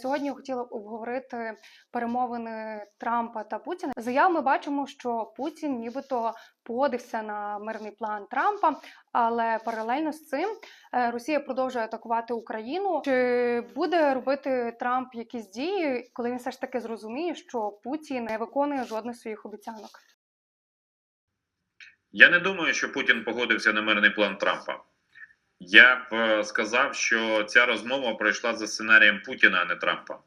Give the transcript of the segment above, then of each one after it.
Сьогодні хотіла обговорити перемовини Трампа та Путіна. Заяв ми бачимо, що Путін нібито погодився на мирний план Трампа, але паралельно з цим е, Росія продовжує атакувати Україну. Чи буде робити Трамп якісь дії, коли він все ж таки зрозуміє, що Путін не виконує жодних своїх обіцянок? Я не думаю, що Путін погодився на мирний план Трампа. Я б е, сказав, що ця розмова пройшла за сценарієм Путіна, а не Трампа.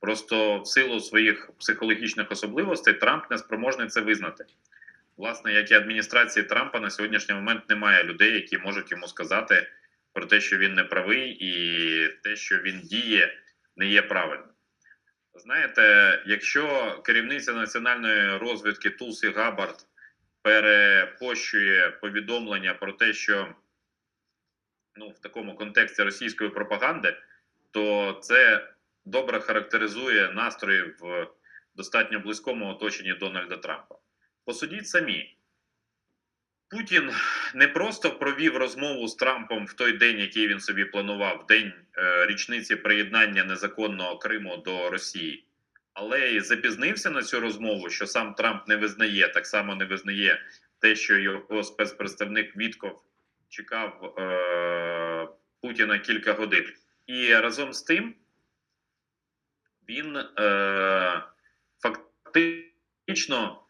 Просто в силу своїх психологічних особливостей Трамп не спроможний це визнати. Власне, як і адміністрації Трампа на сьогоднішній момент немає людей, які можуть йому сказати про те, що він не правий, і те, що він діє, не є правильним. Знаєте, якщо керівниця національної розвідки Тулсі Габард перепощує повідомлення про те, що ну, в такому контексті російської пропаганди, то це добре характеризує настрої в достатньо близькому оточенні Дональда Трампа. Посудіть самі. Путін не просто провів розмову з Трампом в той день, який він собі планував, день е, річниці приєднання незаконного Криму до Росії, але й запізнився на цю розмову, що сам Трамп не визнає, так само не визнає те, що його спецпредставник Вітков чекав е, Путіна кілька годин. І разом з тим він е, фактично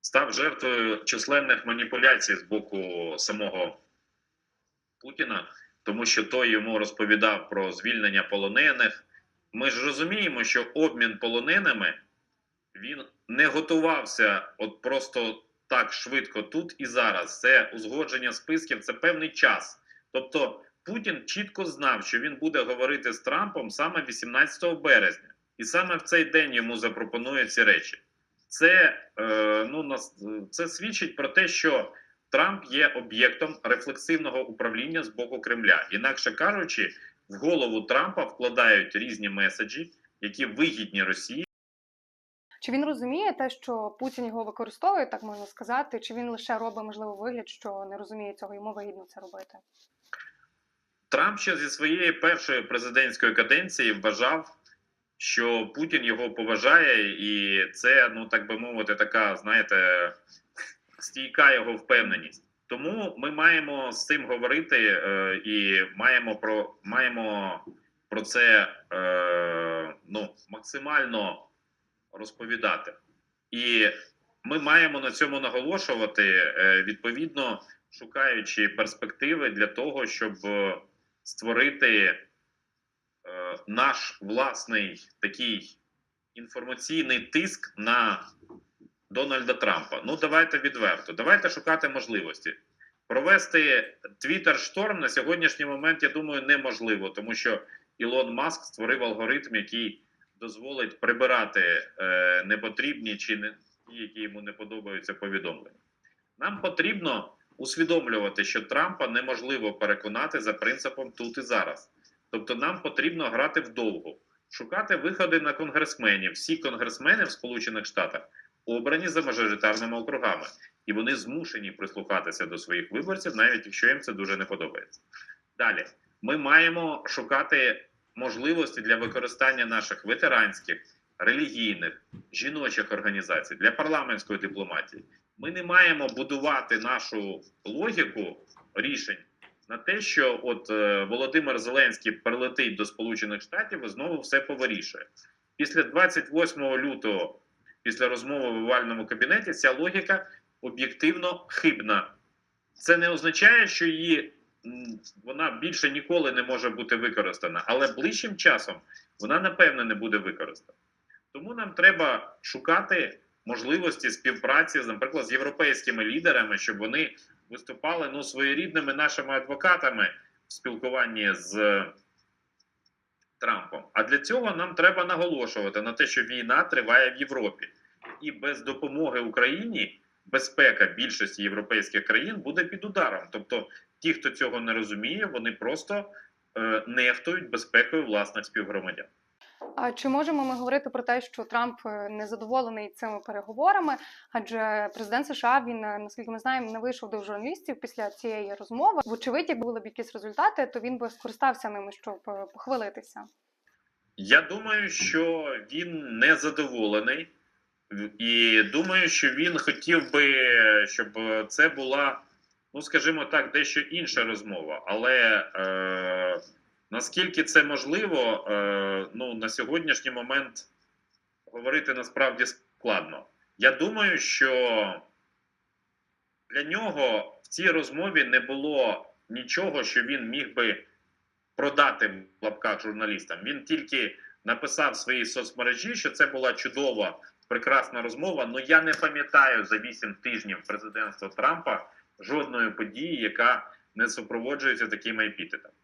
став жертвою численних маніпуляцій з боку самого Путіна, тому що той йому розповідав про звільнення полонених. Ми ж розуміємо, що обмін полоненими він не готувався от просто так швидко тут і зараз. Це узгодження списків, це певний час. Тобто Путін чітко знав, що він буде говорити з Трампом саме 18 березня, і саме в цей день йому запропонують ці речі. Це, е, ну, це свідчить про те, що Трамп є об'єктом рефлексивного управління з боку Кремля. Інакше кажучи, в голову Трампа вкладають різні меседжі, які вигідні Росії. Чи він розуміє те, що Путін його використовує, так можна сказати, чи він лише робить можливо вигляд, що не розуміє цього, йому вигідно це робити? Трамп ще зі своєї першої президентської каденції вважав, що Путін його поважає, і це, ну так би мовити, така, знаєте, стійка його впевненість. Тому ми маємо з цим говорити е, і маємо про маємо про це е, ну, максимально розповідати. І ми маємо на цьому наголошувати, е, відповідно шукаючи перспективи для того, щоб е, створити е, наш власний такий інформаційний тиск на Дональда Трампа. Ну, давайте відверто, давайте шукати можливості. Провести Twitter шторм на сьогоднішній момент, я думаю, неможливо, тому що Ілон Маск створив алгоритм, який дозволить прибирати е, непотрібні чи не ті, які йому не подобаються повідомлення. Нам потрібно усвідомлювати, що Трампа неможливо переконати за принципом тут і зараз. Тобто, нам потрібно грати вдовго, шукати виходи на конгресменів. Всі конгресмени в Сполучених Штатах обрані за мажоритарними округами, і вони змушені прислухатися до своїх виборців, навіть якщо їм це дуже не подобається. Далі ми маємо шукати можливості для використання наших ветеранських, релігійних, жіночих організацій для парламентської дипломатії. Ми не маємо будувати нашу логіку рішень на те, що от е, Володимир Зеленський прилетить до Сполучених Штатів і знову все повирішує. Після 28 лютого, після розмови в овальному кабінеті, ця логіка об'єктивно хибна. Це не означає, що її вона більше ніколи не може бути використана, але ближчим часом вона напевне не буде використана. Тому нам треба шукати можливості співпраці, наприклад, з європейськими лідерами, щоб вони виступали ну, своєрідними нашими адвокатами в спілкуванні з Трампом. А для цього нам треба наголошувати на те, що війна триває в Європі, і без допомоги Україні безпека більшості європейських країн буде під ударом. Тобто, ті, хто цього не розуміє, вони просто е, нехтують безпекою власних співгромадян. А чи можемо ми говорити про те, що Трамп е, не задоволений цими переговорами? Адже президент США він, е, наскільки ми знаємо, не вийшов до журналістів після цієї розмови. Вочевидь, якби були б якісь результати, то він би скористався ними, щоб е, похвалитися. Я думаю, що він не задоволений, і думаю, що він хотів би, щоб це була, ну скажімо так, дещо інша розмова. Але е, наскільки це можливо, е, ну на сьогоднішній момент говорити насправді складно. Я думаю, що для нього в цій розмові не було нічого, що він міг би продати в лапках журналістам. Він тільки написав в своїй соцмережі, що це була чудова, прекрасна розмова. Ну я не пам'ятаю за 8 тижнів президентства Трампа жодної події, яка не супроводжується такими епітетами.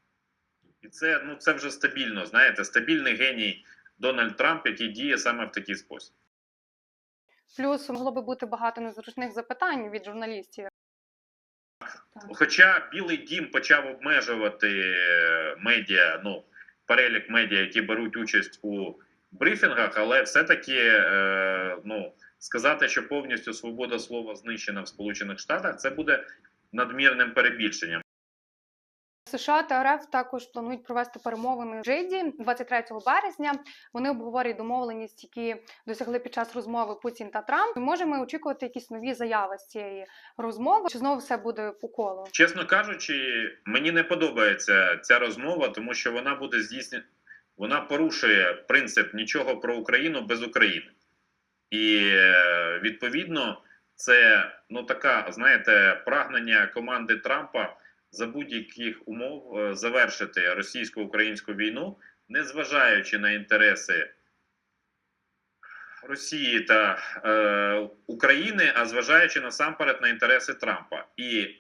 І це, ну, це вже стабільно, знаєте, стабільний геній Дональд Трамп, який діє саме в такий спосіб. Плюс могло би бути багато незручних запитань від журналістів. Хоча Білий Дім почав обмежувати е, медіа, ну перелік медіа, які беруть участь у брифінгах, але все-таки е, ну, сказати, що повністю свобода слова знищена в Сполучених Штатах, це буде надмірним перебільшенням. США та РФ також планують провести перемовини в Джиді 23 березня. Вони обговорюють домовленість, які досягли під час розмови Путін та Трамп. Можемо очікувати якісь нові заяви з цієї розмови. Чи знову все буде по колу? Чесно кажучи, мені не подобається ця розмова, тому що вона буде здійснена, вона порушує принцип нічого про Україну без України. І е, відповідно, це ну така, знаєте, прагнення команди Трампа за будь-яких умов е, завершити російсько-українську війну, незважаючи на інтереси Росії та е, України, а зважаючи насамперед на інтереси Трампа. І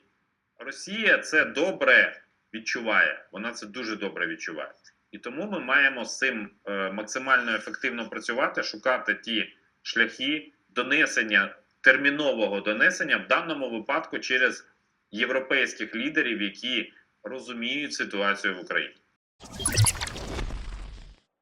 Росія це добре відчуває. Вона це дуже добре відчуває. І тому ми маємо з цим е, максимально ефективно працювати, шукати ті шляхи донесення термінового донесення в даному випадку через європейських лідерів, які розуміють ситуацію в Україні.